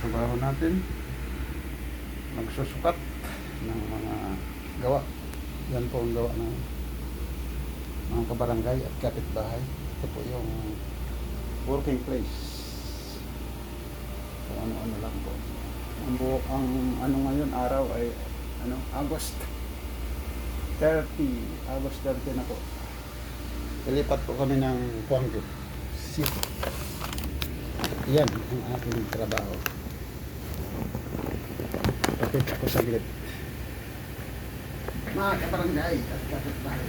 trabaho natin. Magsusukat ng mga gawa. Yan po ang gawa ng mga kabarangay at kapitbahay. Ito po yung working place. Kung ano-ano lang po. Ang, buo, ang ano ngayon araw ay ano, August 30. August 30 na po. Ilipat po kami ng Puangyo City. Yan ang aking trabaho. Kapit ako sa gilid. Mga kabarangay at kapitbahay.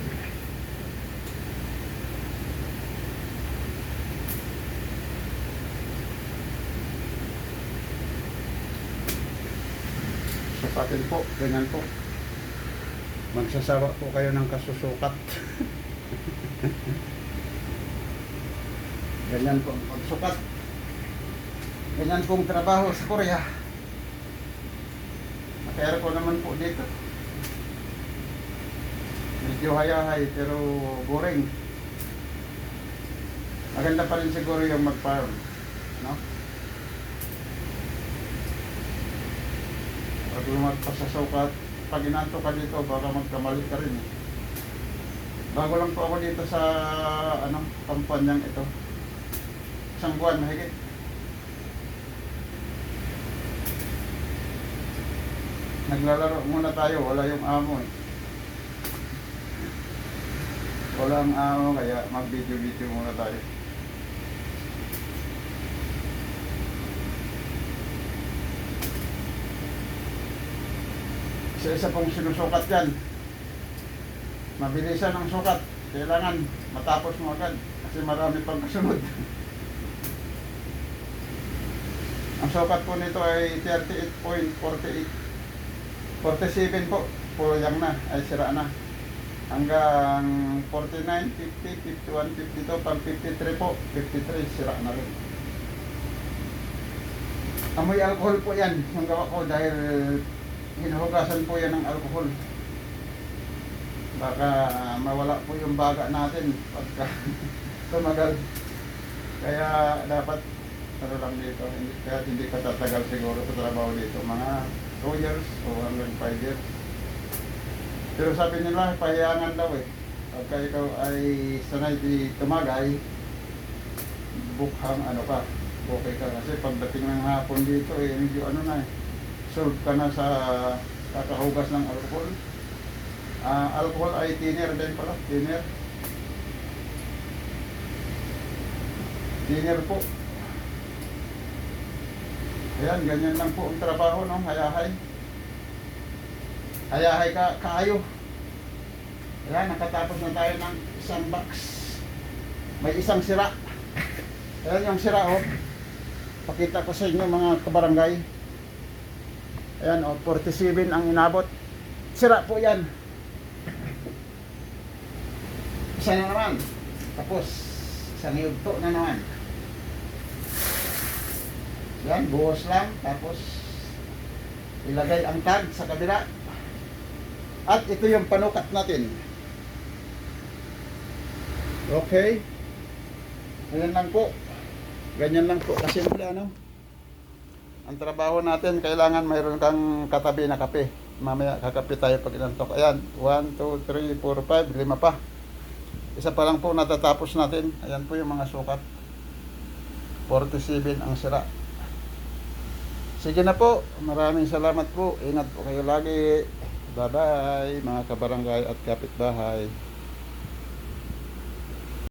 Sapatin po, ganyan po. Magsasawa po kayo ng kasusukat. ganyan po ang pagsukat. Ganyan pong trabaho sa Korea. Nakayara ko naman po dito. Medyo hayahay pero boring. Maganda pa rin siguro yung mag-farm. No? Pag lumagpas sa sukat, pag inanto ka dito, baka magkamali ka rin. eh. Bago lang po ako dito sa ano, kampanyang ito. Isang buwan mahigit. Naglalaro muna tayo, wala yung amo eh. Wala ang amo, kaya mag-video-video muna tayo. Isa-isa pong sinusukat yan. Mabilisan ang sukat. Kailangan matapos mo agad kasi marami pang kasunod. ang sukat po nito ay 38.48 47 po. Puyang na, ay sira na. Hanggang 49, 50, 51, 52, pang 53 po. 53, sira na rin. Amoy alcohol po yan, yung gawa ko dahil hinuhugasan po yan ng alcohol. Baka mawala po yung baga natin pagka tumagal. Kaya dapat ano lang dito, hindi, kaya hindi ka tatagal siguro sa trabaho dito. Mga 2 years o hanggang 5 years. Pero sabi nila, pahiyangan daw eh. Pagka ikaw ay sanay di tumagay, bukhang ano ka, okay ka. Kasi pagdating ng hapon dito eh, medyo ano na eh, solve ka na sa kakahugas ng alcohol. Ah, alcohol ay thinner din pala, thinner. Thinner po. Ayan, ganyan lang po ang trabaho, no? Hayahay. Hayahay ka, kaayo. Ayan, nakatapos na tayo ng isang box. May isang sira. Ayan yung sira, oh. Pakita ko sa inyo mga kabarangay. Ayan, oh, 47 ang inabot. Sira po yan. Isa na naman. Tapos, isang yugto na naman. Yan, buhos lang. Tapos, ilagay ang tag sa kabila. At ito yung panukat natin. Okay. Ganyan lang po. Ganyan lang po. Kasimple ano. Ang trabaho natin, kailangan mayroon kang katabi na kape. Mamaya kakape tayo pag inantok. Ayan, 1, 2, 3, 4, 5, lima pa. Isa pa lang po natatapos natin. Ayan po yung mga sukat. 47 ang sira. Sige na po. Maraming salamat po. Ingat po kayo lagi. Bye-bye mga kabarangay at kapitbahay.